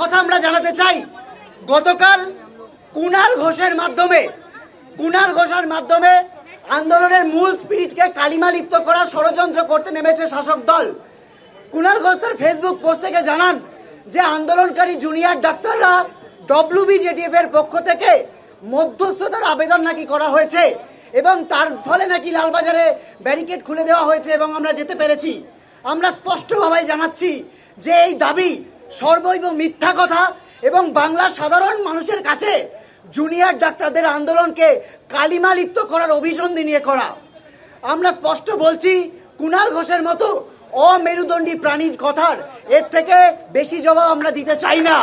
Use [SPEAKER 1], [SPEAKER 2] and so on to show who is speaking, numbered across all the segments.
[SPEAKER 1] কথা আমরা জানাতে চাই, গতকাল কুনাল ঘোষের মাধ্যমে, কুনাল ঘোষের মাধ্যমে আন্দোলনের মূল স্পিরিটকে কালিমা লিপ্ত করার ষড়যন্ত্র করতে নেমেছে শাসক দল। কুনাল ঘোষ তার ফেসবুক পোস্ট থেকে জানান যে আন্দোলনকারী জুনিয়র ডাক্তাররা ডব্লিউ ডব্লিউবিজেডিএফ এর পক্ষ থেকে মধ্যস্থতার আবেদন নাকি করা হয়েছে এবং তার ফলে নাকি লালবাজারে ব্যারিকেড খুলে দেওয়া হয়েছে এবং আমরা যেতে পেরেছি। আমরা স্পষ্টভাবে জানাচ্ছি যে এই দাবি সর্বৈব মিথ্যা কথা এবং বাংলার সাধারণ মানুষের কাছে জুনিয়র ডাক্তারদের আন্দোলনকে কালিমা লিপ্ত করার অভিসন্ধি নিয়ে করা। আমরা স্পষ্ট বলছি কুণাল ঘোষের মতো অমেরুদণ্ডী প্রাণীর কথার এর থেকে বেশি জবাব আমরা দিতে চাই না।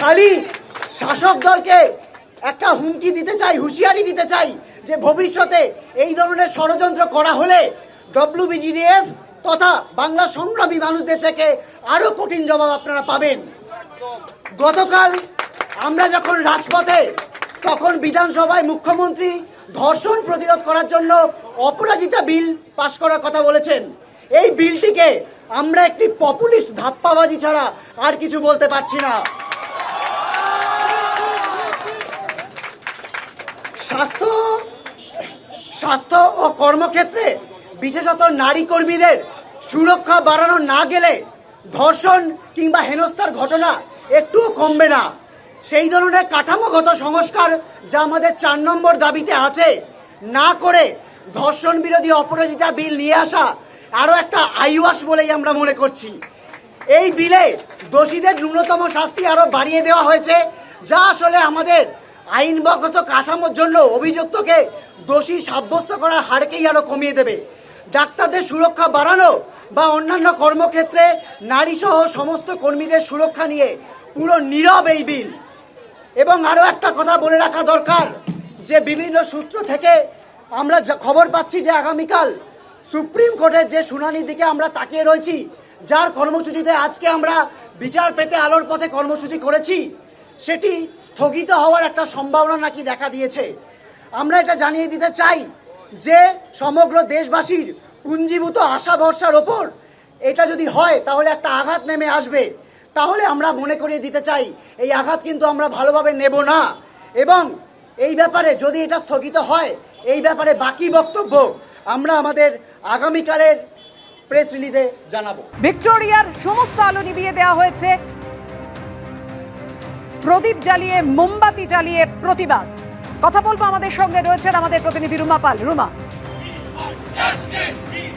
[SPEAKER 1] খালি শাসক দলকে একটা হুমকি দিতে চাই, হুঁশিয়ারি দিতে চাই যে ভবিষ্যতে এই ধরনের ষড়যন্ত্র করা হলে ডব্লিউবিজিডিএফ তথা বাংলা সংগ্রামী মানুষদের থেকে আরও কঠিন জবাব আপনারা পাবেন। গতকাল আমরা যখন রাজপথে, তখন বিধানসভায় মুখ্যমন্ত্রী ধর্ষণ প্রতিরোধ করার জন্য অপরাজিতা বিল পাশ করার কথা বলেছেন। এই বিলটিকে আমরা একটি পপুলিস্ট ধাপ্পাবাজি ছাড়া আর কিছু বলতে পারছি না। স্বাস্থ্য স্বাস্থ্য ও কর্মক্ষেত্রে বিশেষত নারী কর্মীদের সুরক্ষা বাড়ানো না গেলে ধর্ষণ কিংবা হেনস্থার ঘটনা একটুও কমবে না। সেই ধরনের কাঠামোগত সংস্কার যা আমাদের চার নম্বর দাবিতে আছে, না করে ধর্ষণ বিরোধী অপরাজিতা বিল নিয়ে আসা আরও একটা আইওয়াস বলেই আমরা মনে করছি। এই বিলে দোষীদের ন্যূনতম শাস্তি আরও বাড়িয়ে দেওয়া হয়েছে, যা আসলে আমাদের আইনগত কাঠামোর জন্য অভিযুক্তকে দোষী সাব্যস্ত করার হারকেই আরও কমিয়ে দেবে। ডাক্তারদের সুরক্ষা বাড়ানো বা অন্যান্য কর্মক্ষেত্রে নারীসহ সমস্ত কর্মীদের সুরক্ষা নিয়ে পুরো নীরব এই বিল। এবং আরও একটা কথা বলে রাখা দরকার, যে বিভিন্ন সূত্র থেকে আমরা খবর পাচ্ছি যে আগামীকাল সুপ্রিম কোর্টের যে শুনানির দিকে আমরা তাকিয়ে রয়েছি, যার কর্মসূচিতে আজকে আমরা বিচার পেতে আলোর পথে কর্মসূচি করেছি, সেটি স্থগিত হওয়ার একটা সম্ভাবনা নাকি দেখা দিয়েছে। আমরা এটা জানিয়ে দিতে চাই যে সমগ্র দেশবাসীর পুঞ্জীভূত আশা ভরসার ওপর। এটা যদি হয়, তাহলে একটা আঘাত নেমে আসবে। তাহলে আমরা মনে করিয়ে দিতে চাই, এই আঘাত কিন্তু আমরা ভালোভাবে নেব না। এবং এই ব্যাপারে যদি এটা স্থগিত হয়, এই ব্যাপারে বাকি বক্তব্য আমরা আমাদের আগামীকালের প্রেস রিলিজে জানাব।
[SPEAKER 2] ভিক্টোরিয়ার সমস্ত আলো নিভিয়ে দেওয়া হয়েছে। প্রদীপ জ্বালিয়ে, মোমবাতি জ্বালিয়ে প্রতিবাদ। কথা বলব আমাদের সঙ্গে রয়েছেন আমাদের প্রতিনিধি রুমা পাল। রুমা।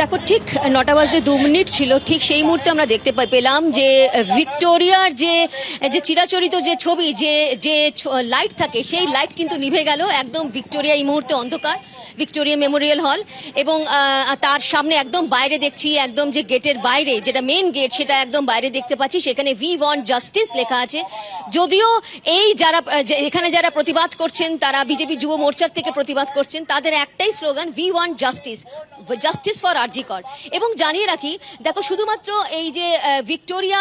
[SPEAKER 3] দেখো, ঠিক নটা বাজতে দু মিনিট ছিল, ঠিক সেই মুহূর্তে আমরা দেখতে পেলাম যে ভিক্টোরিয়ার যে যে চিরাচরিত যে ছবি, যে যে লাইট থাকে, সেই লাইট কিন্তু নিভে গেল একদম ভিক্টোরিয়া এই মুহূর্তে অন্ধকার, ভিক্টোরিয়া মেমোরিয়াল হল এবং তার সামনে একদম বাইরে দেখছি, একদম যে গেটের বাইরে, যেটা মেন গেট সেটা একদম বাইরে দেখতে পাচ্ছি, সেখানে ভি ওয়ান্ট জাস্টিস লেখা আছে। যদিও এই যারা এখানে যারা প্রতিবাদ করছেন, তারা বিজেপি যুব মোর্চার থেকে প্রতিবাদ করছেন, তাদের একটাই slogan we want justice justice for RG Kar এবং জানিয়ে রাখি, দেখো শুধুমাত্র এই যে ভিক্টোরিয়া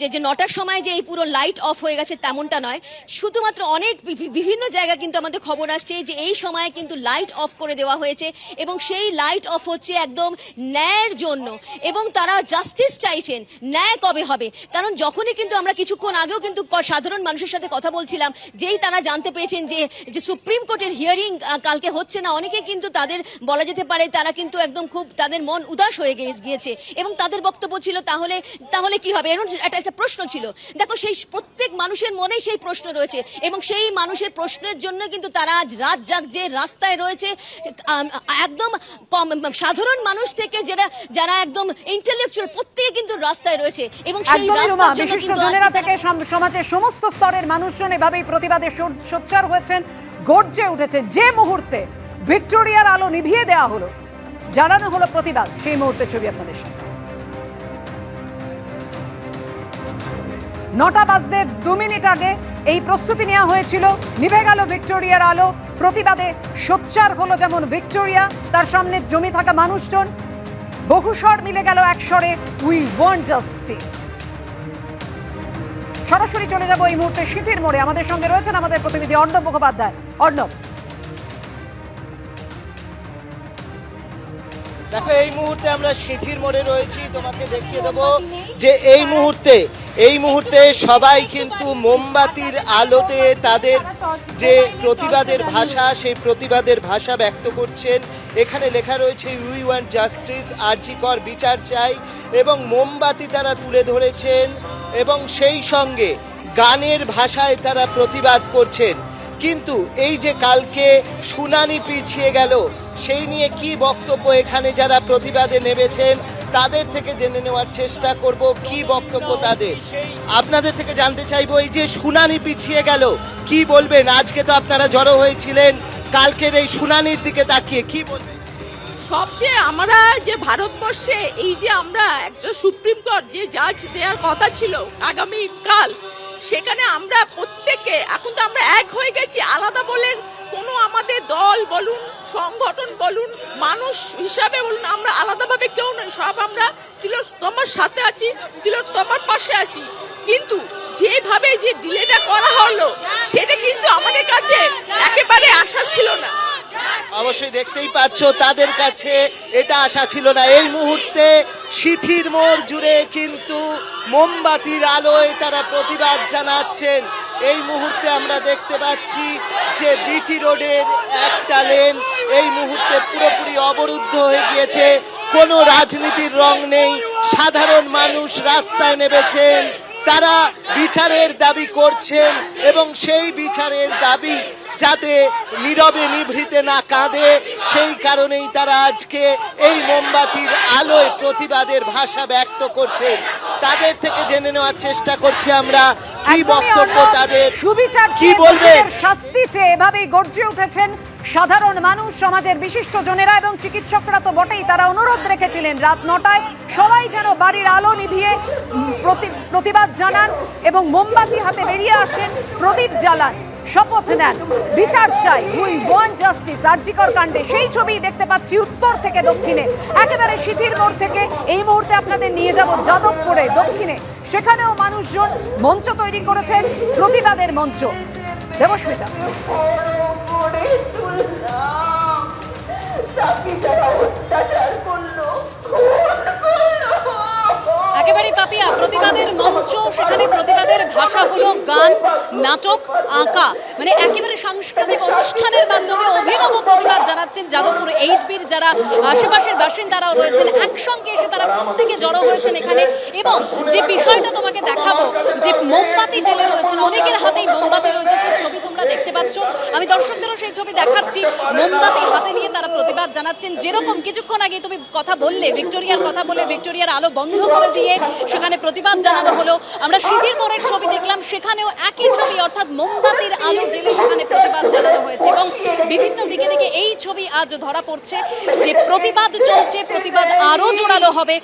[SPEAKER 3] যে যে নটার সময় যে এই পুরো লাইট অফ হয়ে গেছে তেমনটা নয়। শুধুমাত্র অনেক বিভিন্ন জায়গায় কিন্তু আমাদের খবর আসছে যে এই সময়ে কিন্তু লাইট অফ করে দেওয়া হয়েছে এবং সেই লাইট অফ হচ্ছে একদম ন্যায়ের জন্য। এবং তারা জাস্টিস চাইছেন, ন্যায় কবে হবে? কারণ যখনই কিন্তু আমরা কিছুক্ষণ আগেও কিন্তু সাধারণ মানুষের সাথে কথা বলছিলাম, যেই তারা জানতে পেরেছেন যে যে সুপ্রিম কোর্টের হিয়ারিং কালকে হচ্ছে না, অনেকে কিন্তু তাদের বলা যেতে পারে তারা কিন্তু একদম খুব তাদের মন উদাস হয়ে গিয়েছে এবং তাদের বক্তব্য ছিল তাহলে তাহলে কি হবে? এরকম একটা একটা প্রশ্ন ছিল। দেখো সেই প্রত্যেক মানুষের মনে সেই প্রশ্ন রয়েছে এবং সেই মানুষের প্রশ্নের জন্য কিন্তু তারা আজ রাত জাগ যে রাস্তায় রয়েছে একদম সাধারণ মানুষ থেকে যারা যারা একদম ইন্টেলেকচুয়াল প্রত্যেকে কিন্তু রাস্তায় রয়েছে এবং সেই
[SPEAKER 2] থেকে সমাজের সমস্ত স্তরের মানুষজন এভাবেই প্রতিবাদে সোচ্চার হয়েছেন গর্জে উঠেছে। যে মুহূর্তে ভিক্টোরিয়ার আলো নিভিয়ে দেওয়া হলো জানানো হলো প্রতিবাদ। সেই মুহূর্তে ছবি আপনাদের সামনে। নটা বাজতে দু মিনিট আগে এই প্রস্তুতি নেওয়া হয়েছিল। নিভে গেল ভিক্টোরিয়ার আলো। প্রতিবাদে সোচ্চার হলো যেমন ভিক্টোরিয়া। তার সামনে জমি থাকা মানুষজন। বহুস্বর মিলে গেল এক স্বরে উই ওয়ান্ট জাস্টিস সরাসরি চলে যাব এই মুহূর্তে শীতের মোড়ে। আমাদের সঙ্গে রয়েছেন আমাদের প্রতিনিধি অর্ণব মুখোপাধ্যায়। অর্ণব।
[SPEAKER 4] দেখো, এই মুহূর্তে আমরা সিঁথির মোড়ে রয়েছি। তোমাকে দেখিয়ে দেবো যে এই মুহূর্তে এই মুহূর্তে সবাই কিন্তু মোমবাতির আলোতে তাদের যে প্রতিবাদের ভাষা, সেই প্রতিবাদের ভাষা ব্যক্ত করছেন। এখানে লেখা রয়েছে উই ওয়ান্ট জাস্টিস আর্জিকর বিচার চাই। এবং মোমবাতি তারা তুলে ধরেছেন এবং সেই সঙ্গে গানের ভাষায় তারা প্রতিবাদ করছেন। কিন্তু এই যে কালকে শুনানি পিছিয়ে গেল সেই নিয়ে কি বক্তব্য এখানে যারা প্রতিবাদে নেমেছেন, তাদের থেকে জেনে নেওয়ার চেষ্টা করব কি বক্তব্য তাদের। আপনাদের থেকে জানতে চাইব এই যে শুনানি পিছিয়ে গেল, কি বলবেন? আজকে তো আপনারা জড়ো হয়েছিলেন, কালকের এই শুনানির দিকে তাকিয়ে কি বলবেন?
[SPEAKER 5] সবচেয়ে আমরা যে ভারতবর্ষে, এই যে আমরা একটা সুপ্রিম কোর্ট, যে জাজ দেওয়ার কথা ছিল আগামী কাল সেখানে আমরা প্রত্যেকে এখন তো আমরা এক হয়ে গেছি, আলাদা বলেন কোনো আমাদের দল বলুন, সংগঠন বলুন, মানুষ হিসাবে বলুন, আমরা আলাদাভাবে কেউ নই, সব আমরা তিলোত্তমার সাথে আছি, তিলোত্তমার পাশে আছি। কিন্তু যেভাবে যে ডিলেটা করা হলো, সেটা কিন্তু আমাদের কাছে একেবারে আশা ছিল না।
[SPEAKER 4] অবশ্যই দেখতেই পাচ্ছ তাদের কাছে এটা আশা ছিল না। এই মুহূর্তে সিথির মোড় জুড়ে কিন্তু মোমবাতির আলোয় তারা প্রতিবাদ জানাচ্ছেন। এই মুহূর্তে আমরা দেখতে পাচ্ছি যে বিটি রোডের একটা লেন এই মুহূর্তে পুরোপুরি অবরুদ্ধ হয়ে গিয়েছে। কোনো রাজনীতির রং নেই। সাধারণ মানুষ রাস্তায় নেমেছেন। তারা বিচারের দাবি করছেন এবং সেই বিচারের দাবি যাতে নীরবে নিভৃতে না কাঁদে সেই কারণেই তারা আজকে এই মোমবাতির আলোয় প্রতিবাদের ভাষা ব্যক্ত করছেন তাদের থেকে জেনে নেওয়ার চেষ্টা করছি আমরা। কি বক্তব্য তাদের?
[SPEAKER 2] সুবিচার
[SPEAKER 4] কি
[SPEAKER 2] চেয়ে
[SPEAKER 4] বলবেন?
[SPEAKER 2] শাস্তি চেয়ে এভাবেই গর্জে উঠেছেন সাধারণ মানুষ সমাজের বিশিষ্ট জনেরা এবং চিকিৎসকরা তো বটেই। তারা অনুরোধ রেখেছিলেন রাত নটায় সবাই যেন বাড়ির আলো নিভিয়ে প্রতি- প্রতিবাদ জানান এবং মোমবাতি হাতে বেরিয়ে আসেন প্রদীপ জ্বালান। শপথ নেন। বিচার চাই। We want justice. আরজিকর কাণ্ডে সেই ছবি দেখতে পাচ্ছি উত্তর থেকে দক্ষিণে। একেবারে শিথির মোড় থেকে এই মুহূর্তে আপনাদের নিয়ে যাব যাদবপুরে, দক্ষিণে। সেখানেও মানুষজন মঞ্চ তৈরি করেছেন, প্রতিবাদের মঞ্চ। দেবস্মিতা।
[SPEAKER 3] একেবারে পাপিয়া, প্রতিবাদের মঞ্চ, সেখানে প্রতিবাদের ভাষা হলো গান, নাটক, আঁকা। মানে একেবারে সাংস্কৃতিক অনুষ্ঠানের মাধ্যমে অভিনব প্রতিবাদ জানাচ্ছেন যাদবপুর এইট বির যারা আশেপাশের বাসিন্দারাও রয়েছেন, একসঙ্গে এসে তারা প্রত্যেকে জড়ো হয়েছেন এখানে। এবং যে বিষয়টা তোমাকে দেখাবো, যে মোমবাতি জেলে রয়েছেন, অনেকের হাতেই মোমবাতি রয়েছে, সেই ছবি তোমরা দেখতে পাচ্ছ। আমি দর্শকদেরও সেই ছবি দেখাচ্ছি। মোমবাতি হাতে নিয়ে তারা প্রতিবাদ জানাচ্ছেন। যেরকম কিছুক্ষণ আগে তুমি কথা বললে, ভিক্টোরিয়ার কথা বলে ভিক্টোরিয়ার আলো বন্ধ করে দিয়ে সেখানে প্রতিবাদ জানানো হলো। আমরা সিটির ছবি দেখলাম, সেখানেও একই ছবি, অর্থাৎ মোমবাতির আলো জেলে সেখানে প্রতিবাদ জানানো হয়েছে এবং বিভিন্ন দিকে দিকে এই ছবি আজ ধরা পড়ছে যে প্রতিবাদ চলছে, প্রতিবাদ আরও জোরালো হবে।